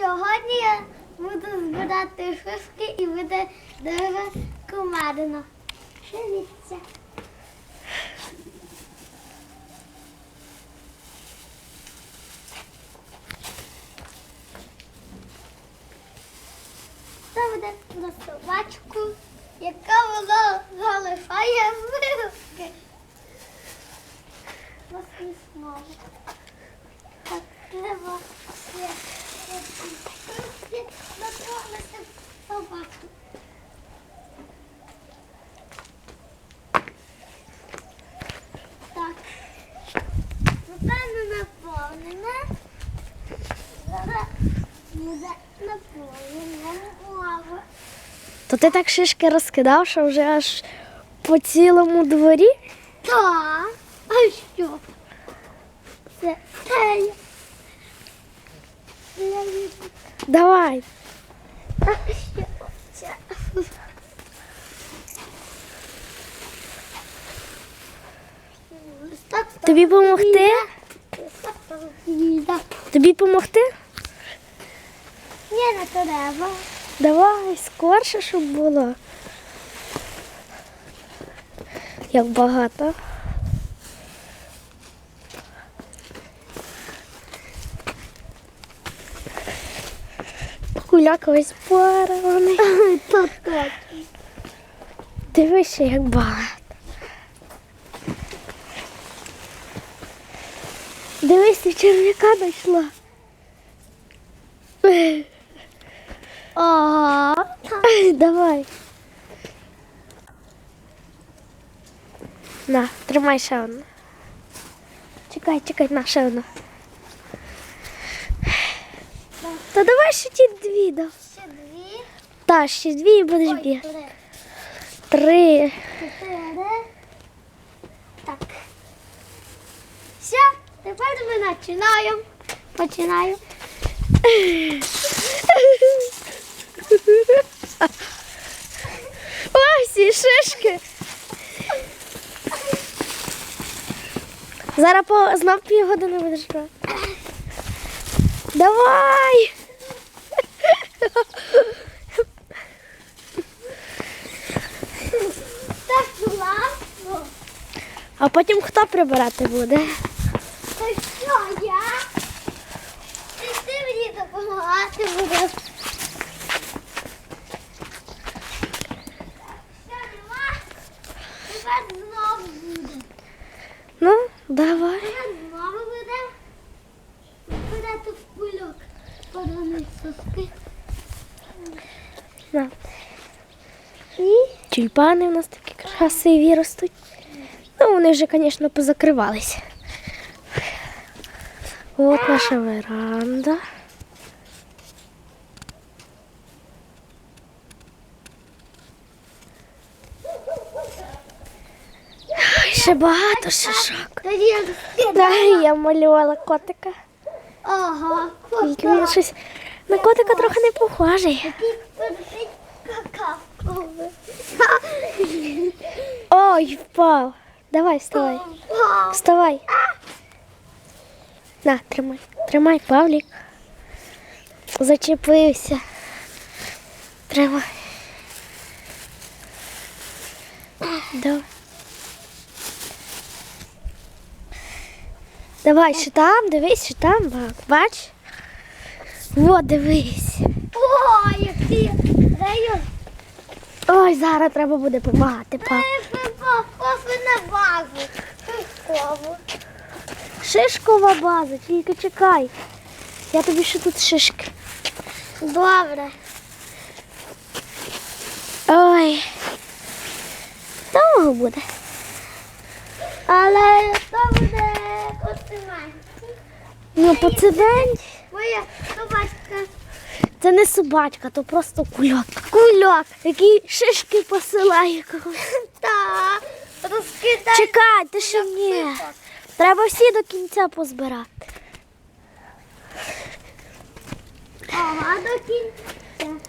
Сьогодні я буду збирати шишки і буде дуже кумедно. Дивіться. Це буде на собачку, яка вона залишає вирубки. Ось і знову. Так, треба ще натрогнути собаку. Так. Напевно наповнене. Зараз буде наповнене. Увага. То ти так шишки розкидав, що вже аж по цілому дворі? Так. А що? Це теля. Давай. Тобі так. Тобі допомогти? Ні, не треба. Давай, скорше, щоб було. Як багато. Куляк весь порваний. То точно. Дивися, як багато. Дивись, ти черв'яка знайшла. Ага. Давай. На, тримай ще одну. Чекай, чекай, на, ще одну. Та давай ще ті дві дав. Ще дві. Та, ще дві і будеш Ой, бігати. три. Три. Чотири. Так. Все, тепер ми починаємо. Починаємо. Ой, всі шишки. Зараз по знов півгодини будеш брати. Давай. Так класно. А потім хто прибирати буде? Та що я? Ти, ти мені допомагати будеш. Що нема? Тепер знову буде. Ну, давай. Тепер знову буде. Кидати в кульок. Поданий соски. На. І Тюльпани у нас такі красиві ростуть. Ну, вони вже, звісно, позакривалися. От наша веранда. Ой, ще багато шишок. тоді я малювала котика. Ага. Тільки він щось на котика трохи не похожий. Ой, впав. Давай, вставай. Вставай. На, тримай. Тримай, Павлік. Зачепився. Тримай. Давай. Давай, ще там, дивись, ще там, бач. О, дивись. О, який район. Ой, зараз треба буде допомагати, пап. Кофе на базу. Шишкову. Шишкова база, тільки чекай. Я тобі ще тут шишки. Добре. Ой. Довго буде. Але це буде костюмай. Ну, поцидень. Моя собачка. Це не собачка, то просто кульок. Кульок, який шишки посилає когось. Та розкидай. Чекай, ти ще ні. Треба всі до кінця позбирати. Ага, до кінця.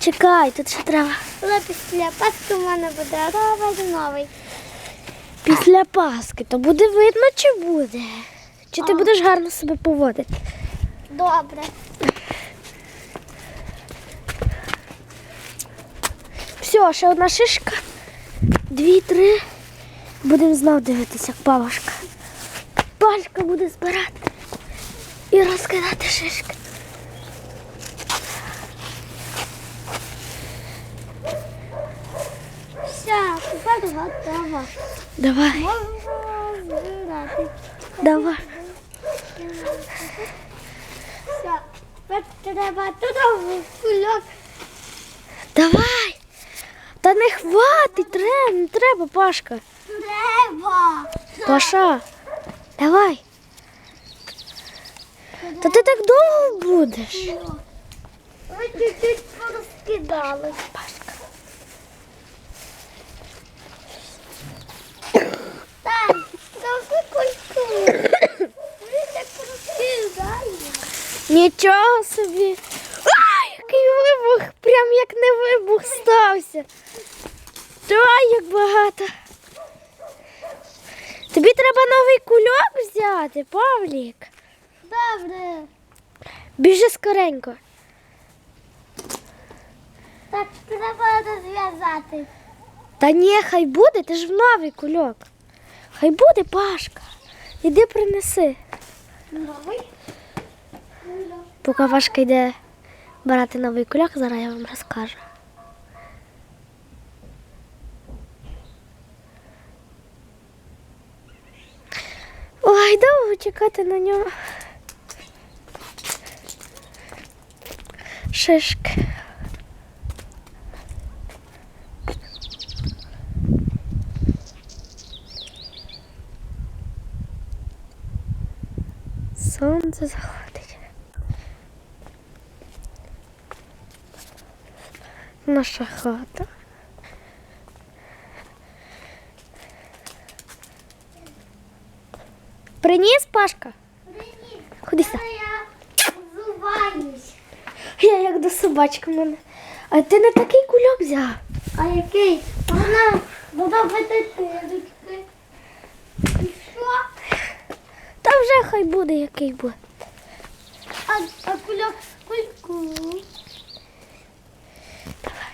Чекай, тут ще треба. Але після паски в мене буде робити новий. Після Паски, то буде видно, чи буде. Чи ти будеш гарно себе поводити? Добре. Все, ще одна шишка. Дві, три. Будемо знов дивитися, як бабушка. Бабушка буде збирати і розкидати шишки. Все, тепер готово. Давай, Можемо збирати. давай. Все, тепер треба туди в кульок. Давай. Та не хватить, треба, не треба, Пашка. Треба. Паша, давай. Та ти так довго будеш. Ви чуть-чуть порозкидали. Пашка. Так, трохи культуру. Нічого собі. Ай, який вибух! Прям як не вибух стався. Давай, як багато. Тобі треба новий кульок взяти, Павлік. Добре. Біжи скоренько. Так, треба розв'язати. Та ні, хай буде, ти ж в новий кульок. Хай буде, Пашка. Іди принеси. Новий. Поки Пашка йде брати новий кульок, зараз я вам розкажу. Ой, довго чекати на нього. Шишки. Сонце заходить. Наша хата. Приніс Пашка? Привіт. Ходи сюди. Я взуваюсь. Я як до собачки в мене. А ти не такий кульок взяв. А який? Вона вона дитинки. І що? Та вже хай буде який буде. А, а кульок кульку.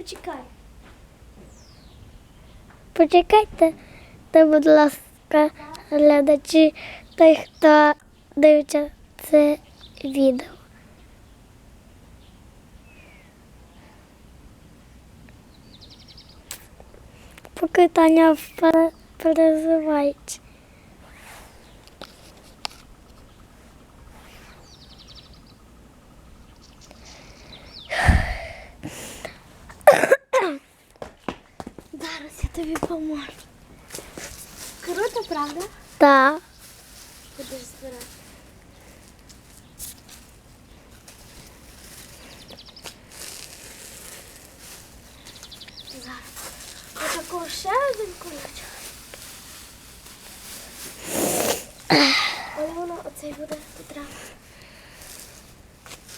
Почекай. Почекайте, та, будь ласка, глядачі, той, хто дивиться це відео. Поки Таня пере- перезивається. Зараз я тобі поможу. Круто, правда? Так. Будеш збирати. Зараз. Отакого ще один кулачок. Але воно оцей буде потреба.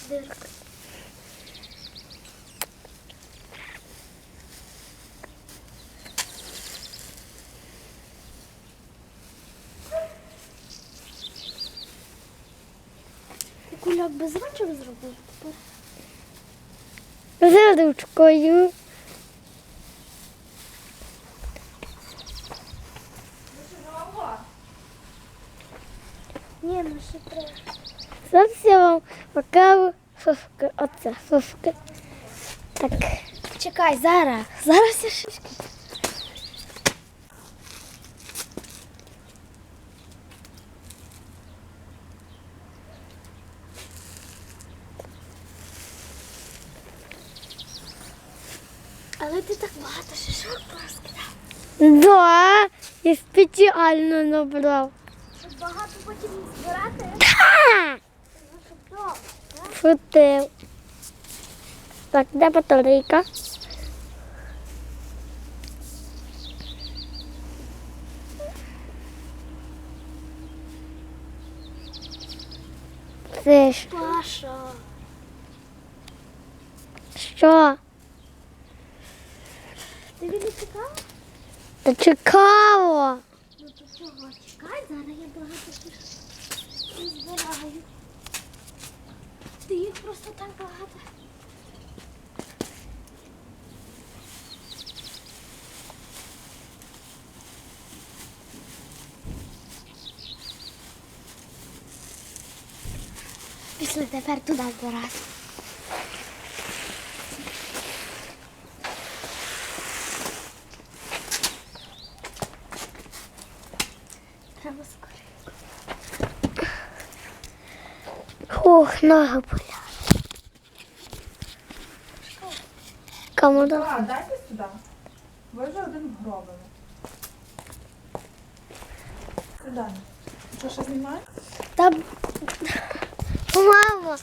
Дирка. Ти кульок без ручок зробив? З ручкою. Ні, ну ще треба. Зараз я вам покажу соски. Оце соски. Так. Чекай, зараз. Зараз я шишки. Але ти так багато шишок порозкидав. Да, я спеціально набрав. Багато потім збирати. Що? Шутив. Так, де батарейка? Це ж Паша. що? Тобі не цікаво? Та цікаво. Ну то чого? Чекай, зараз я багато їх збираю. Ти їх просто так багато. Пішли тепер туди збирати. Треба скоренько. Ох, нога боля. Кому дав? А, дайте сюди. Ви вже один гробили. Сюди. Що ще знімаєш? Та... Мамо,